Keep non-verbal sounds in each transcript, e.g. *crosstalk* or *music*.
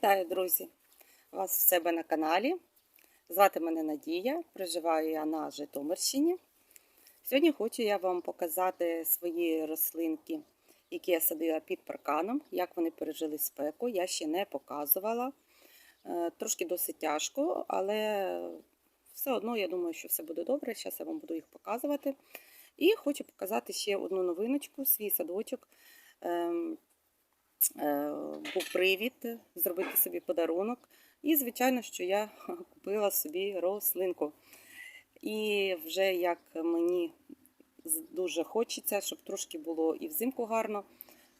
Вітаю, друзі! Вас в себе на каналі. Звати мене Надія, проживаю я на Житомирщині. Сьогодні хочу я вам показати свої рослинки, які я садила під парканом, як вони пережили спеку. Я ще не показувала. Е, Трошки досить тяжко, але все одно я думаю, що все буде добре. Зараз я вам буду їх показувати. І хочу показати ще одну новиночку, свій садочок. Був привід зробити собі подарунок. І, звичайно, що я *laughs* купила собі рослинку. І вже як мені дуже хочеться, щоб трошки було і взимку гарно.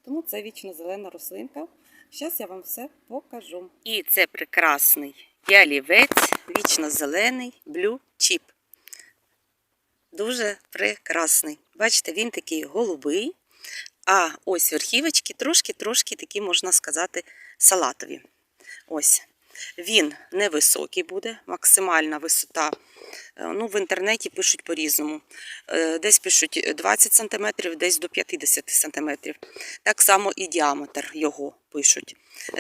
Тому це вічно зелена рослинка. Зараз я вам все покажу. І це прекрасний ялівець, вічно зелений блю чіп. Дуже прекрасний. Бачите, він такий голубий. А ось верхівочки трошки-трошки такі, можна сказати, салатові. Ось. Він невисокий буде, максимальна висота. е, Ну, в інтернеті пишуть по-різному. Е, Десь пишуть 20 см, десь до 50 см. Так само і діаметр його пишуть.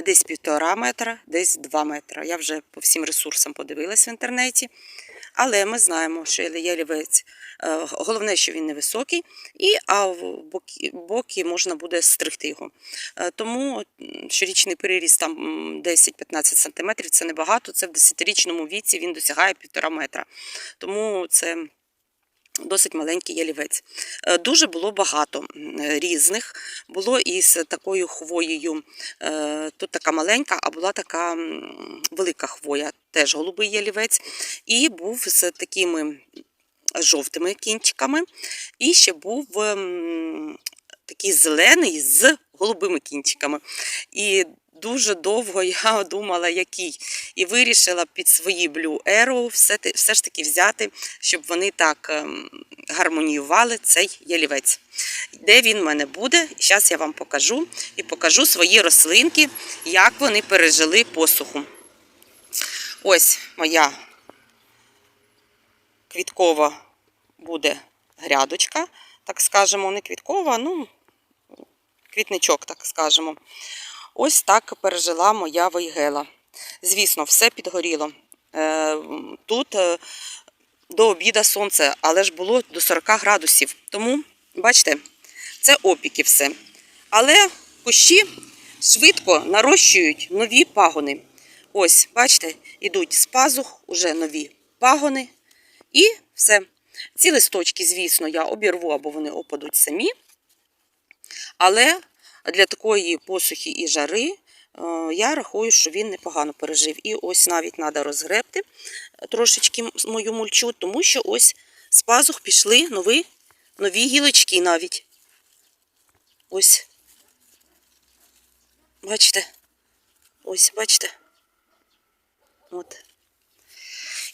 Десь 1,5 метра, десь 2 метра. Я вже по всім ресурсам подивилась в інтернеті. Але ми знаємо, що ялівець, е, головне, що він невисокий, і а в боки, боки можна буде стригти його. Е, Тому щорічний переріст там 10-15 см це небагато. Це в 10-річному віці він досягає 1,5 метра. Тому це досить маленький ялівець. Е, Дуже було багато різних. Було і з такою хвоєю. е, Тут така маленька, а була така велика хвоя, теж голубий ялівець. І був з такими жовтими кінчиками. І ще був такий зелений з голубими кінчиками. І дуже довго я *laughs* думала, який. І вирішила під свої Blue Arrow все, все ж таки взяти, щоб вони так ем, гармоніювали цей ялівець. Де він в мене буде, зараз я вам покажу і покажу свої рослинки, як вони пережили посуху. Ось моя квіткова буде грядочка, так скажемо, не квіткова, ну, квітничок, так скажемо. Ось так пережила моя вейгела. Звісно, все підгоріло. Е, Тут е, до обіда сонце, але ж було до 40 градусів. Тому, бачите, це опіки все. Але кущі швидко нарощують нові пагони. Ось, бачите, ідуть з пазух, уже нові пагони. І все. Ці листочки, звісно, я обірву або вони опадуть самі. Але для такої посухи і жари е, я рахую, що він непогано пережив. І ось навіть треба розгребти трошечки мою мульчу, тому що ось з пазух пішли нові, нові гілочки навіть. Ось. Бачите? Ось, бачите? От.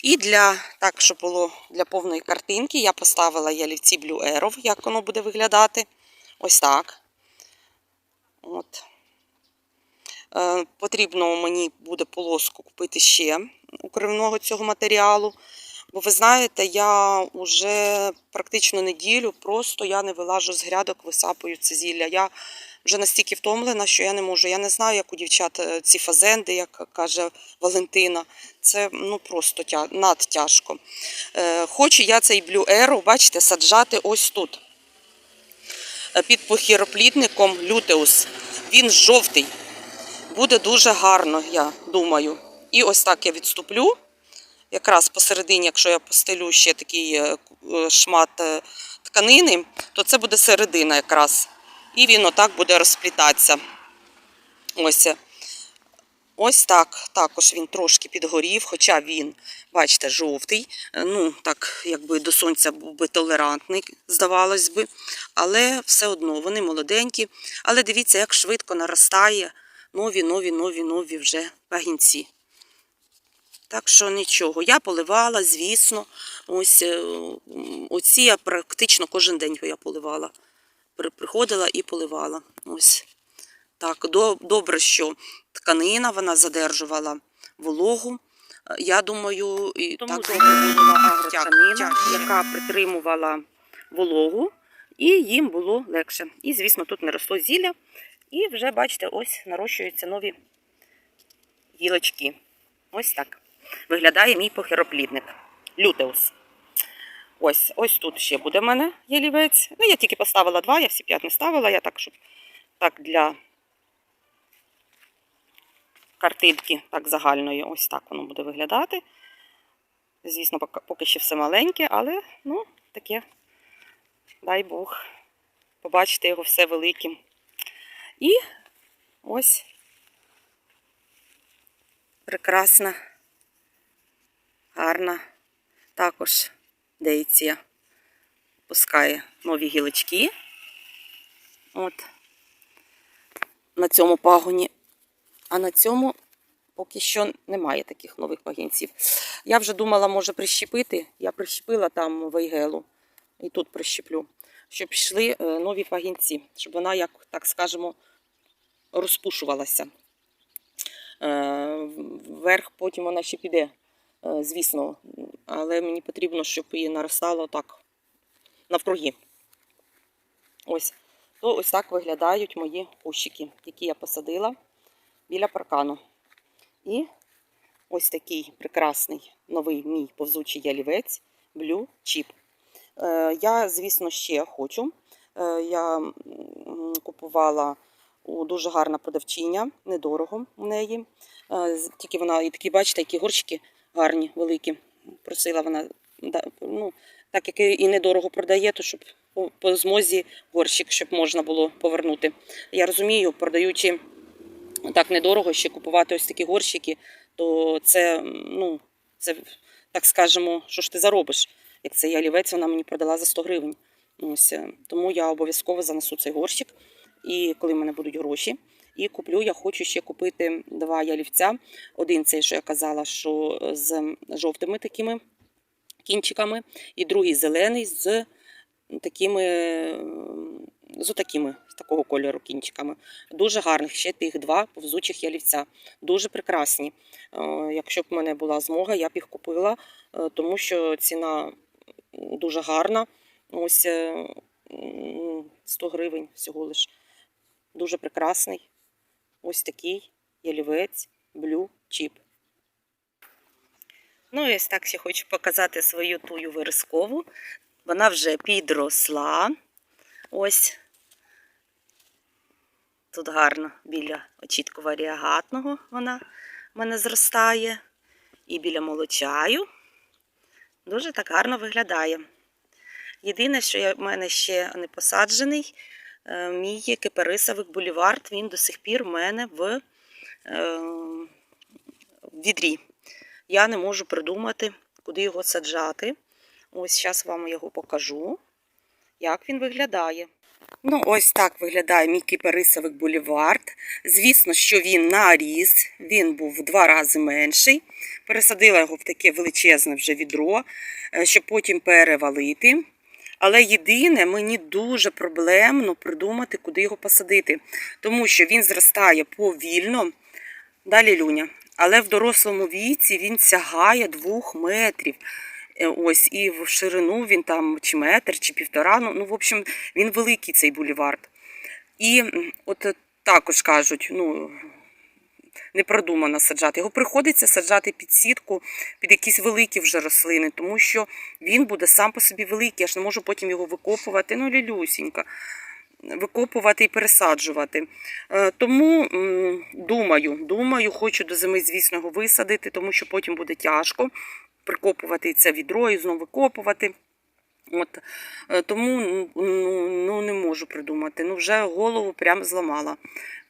І для, так, щоб було для повної картинки, я поставила ялівці Blue Arrow, як воно буде виглядати. Ось так. От. Е, потрібно мені буде полоску купити ще укривного цього матеріалу. Бо ви знаєте, я вже практично неділю просто я не вилажу з грядок, висапую це зілля. Я вже настільки втомлена, що я не можу. Я не знаю, як у дівчат е, ці фазенди, як каже Валентина. Це ну просто тя... надтяжко. Е, хочу я цей Blue Arrow, бачите, саджати ось тут. Е, Під похіроплітником лютеус. Він жовтий. Буде дуже гарно, я думаю. І ось так я відступлю. Якраз посередині, якщо я постелю ще такий е, е, шмат тканини, то це буде середина якраз. І він отак буде розплітатися. Ось. Ось так. Також він трошки підгорів, хоча він, бачите, жовтий. Е, Ну, так, якби до сонця був би толерантний, здавалось би. Але все одно вони молоденькі. Але дивіться, як швидко наростає нові, нові, нові, нові вже пагінці. Так що нічого. Я поливала, звісно. Ось е, оці я практично кожен день я поливала. Приходила і поливала. Ось так. Добре, що тканина вона задержувала вологу. Е, Я думаю, і Тому так добре була агротканина, тяг, яка притримувала вологу, і їм було легше. І, звісно, тут не росло зілля. І вже, бачите, ось нарощуються нові гілочки. Ось так. Виглядає мій похироплідник. Лютеус. Ось, ось тут ще буде в мене ялівець. Ну, я тільки поставила два, я всі п'ять не ставила. Я так, щоб так для картинки так загальної. Ось так воно буде виглядати. Звісно, поки- ще все маленьке, але ну, таке, дай Бог, побачити його все великим. І ось прекрасна, гарна також дейція. Пускає нові гілочки. От. На цьому пагоні. А на цьому поки що немає таких нових пагінців. Я вже думала, може прищепити. Я прищепила там вейгелу. І тут прищеплю. Щоб пішли е, нові пагінці, щоб вона, як так скажемо, розпушувалася. Е, Вверх потім вона ще піде, е, звісно. Але мені потрібно, щоб її наростало так навкруги. Ось. То ось так виглядають мої кущики, які я посадила біля паркану. І ось такий прекрасний новий мій повзучий ялівець Blue Chip. Е, Я, звісно, ще хочу. Е, Я купувала у дуже гарна продавчиня, недорого у неї. Е, Тільки вона і такі, бачите, які горщики гарні, великі. Просила вона, ну, так як і недорого продає, то щоб по змозі горщик, щоб можна було повернути. Я розумію, продаючи так недорого ще купувати ось такі горщики, то це, ну, це, так скажемо, що ж ти заробиш. Як це ялівець, вона мені продала за 100 гривень. Ось, е, тому я обов'язково занесу цей горщик. І коли в мене будуть гроші, і куплю, я хочу ще купити два ялівця. Один цей, що я казала, що з жовтими такими кінчиками, і другий зелений з такими, з отакими, з такого кольору кінчиками. Дуже гарних, ще тих два повзучих ялівця. Дуже прекрасні. Е, Якщо б в мене була змога, я б їх купила, е, тому що ціна дуже гарна. Ось е, 100 гривень всього лиш. Дуже прекрасний. Ось такий ялівець Blue Chip. Ну, і ось так ще хочу показати свою тую вирізкову. Вона вже підросла. Ось тут гарно біля очітку варіагатного вона в мене зростає. І біля молочаю. Дуже так гарно виглядає. Єдине, що в мене ще не посаджений, е, мій кипарисовик булівард, він до сих пір в мене е, в відрі. Я не можу придумати, куди його саджати. Ось зараз вам його покажу, як він виглядає. Ну, ось так виглядає мій кипарисовик булівард. Звісно, що він наріс, він був в два рази менший. Пересадила його в таке величезне вже відро, е, щоб потім перевалити. Але єдине, мені дуже проблемно придумати, куди його посадити, тому що він зростає повільно. Далі люня. Але в дорослому віці він сягає двох метрів. Е, Ось, і в ширину він там чи метр, чи півтора. Ну, ну в общем, він великий цей булівард. І от е, також кажуть, ну. Не продумано саджати. Його приходиться саджати під сітку, під якісь великі вже рослини, тому що він буде сам по собі великий. Я ж не можу потім його викопувати. Ну, лілюсінька викопувати і пересаджувати. Е, Тому думаю, думаю, хочу до зими, звісно, його висадити, тому що потім буде тяжко прикопувати це відро і знову викопувати. От, е, тому ну, ну, не можу придумати. Ну, вже голову прям зламала.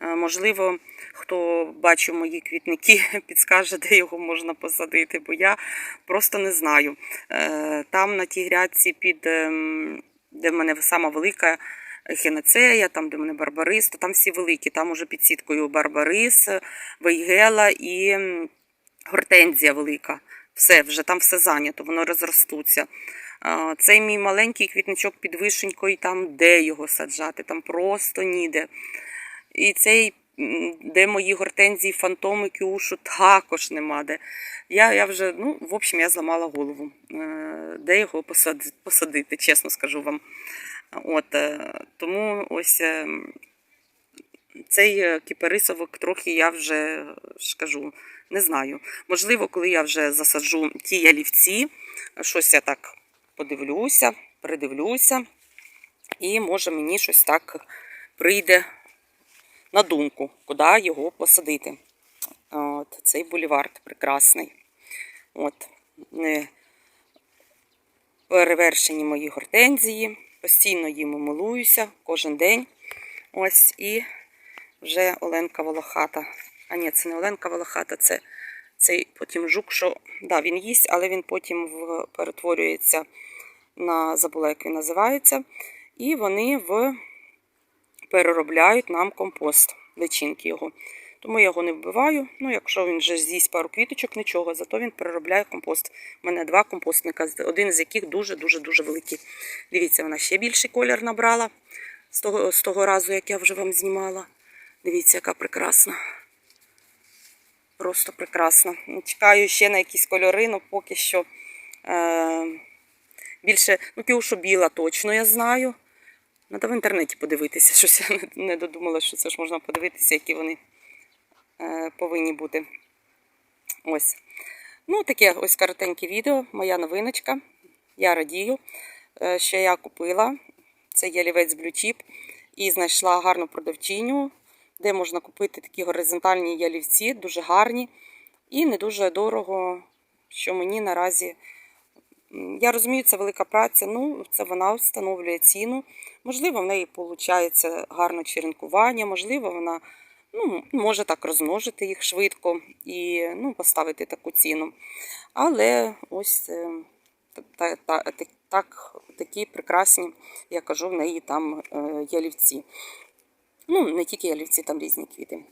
Е, Можливо, хто бачив мої квітники, *laughs* підскаже, де його можна посадити, бо я просто не знаю. Е, Там на тій грядці, під, ем, де в мене сама велика хінацея, там, де в мене барбарис, то там всі великі. Там уже під сіткою барбарис, вейгела і гортензія велика. Все, вже там все зайнято, воно розростуться. Цей мій маленький квітничок під вишенькою, там де його саджати, там просто ніде. І цей, де мої гортензії, фантоми, кюшу, також нема де. Я, я вже, ну, в общем, я зламала голову. Е, Де його посади- посадити, чесно скажу вам. От, е, тому ось е, цей кіпарисовик трохи я вже ж кажу, не знаю. Можливо, коли я вже засаджу ті ялівці, щось я так подивлюся, передивлюся, і може мені щось так прийде на думку, куди його посадити. От, цей бульвард прекрасний. От, е, перевершені мої гортензії, постійно їм милуюся кожен день. Ось і вже Оленка Волохата. А ні, це не Оленка Волохата, це цей потім жук, що да, він їсть, але він потім в, перетворюється на забула, як він називається. І вони в, переробляють нам компост, личинки його. Тому я його не вбиваю. Ну, якщо він вже з'їсть пару квіточок, нічого, зато він переробляє компост. У мене два компостника, один з яких дуже-дуже-дуже великий. Дивіться, вона ще більший колір набрала з того, з того разу, як я вже вам знімала. Дивіться, яка прекрасна. Просто прекрасна. Чекаю ще на якісь кольори, але поки що е, більше, ну, кіушу біла точно я знаю. Треба в інтернеті подивитися. Щось я не- додумала, що це ж можна подивитися, які вони е, повинні бути. Ось. Ну, таке ось коротеньке відео, моя новиночка. Я радію, е, що я купила цей ялівець Blue Chip і знайшла гарну продавчиню, де можна купити такі горизонтальні ялівці, дуже гарні і не дуже дорого, що мені наразі. Я розумію, це велика праця, ну це вона встановлює ціну. Можливо, в неї виходить гарне черенкування, можливо, вона ну, може так розмножити їх швидко і ну, поставити таку ціну. Але ось е, та, та, та, так, такі прекрасні, я кажу, в неї там е, ялівці. Ну, не тільки ялівці, там різні квіти.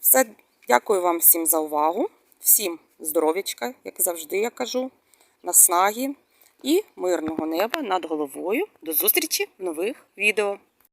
Все, дякую вам всім за увагу. Всім здоров'ячка, як завжди я кажу, наснаги і мирного неба над головою. До зустрічі в нових відео.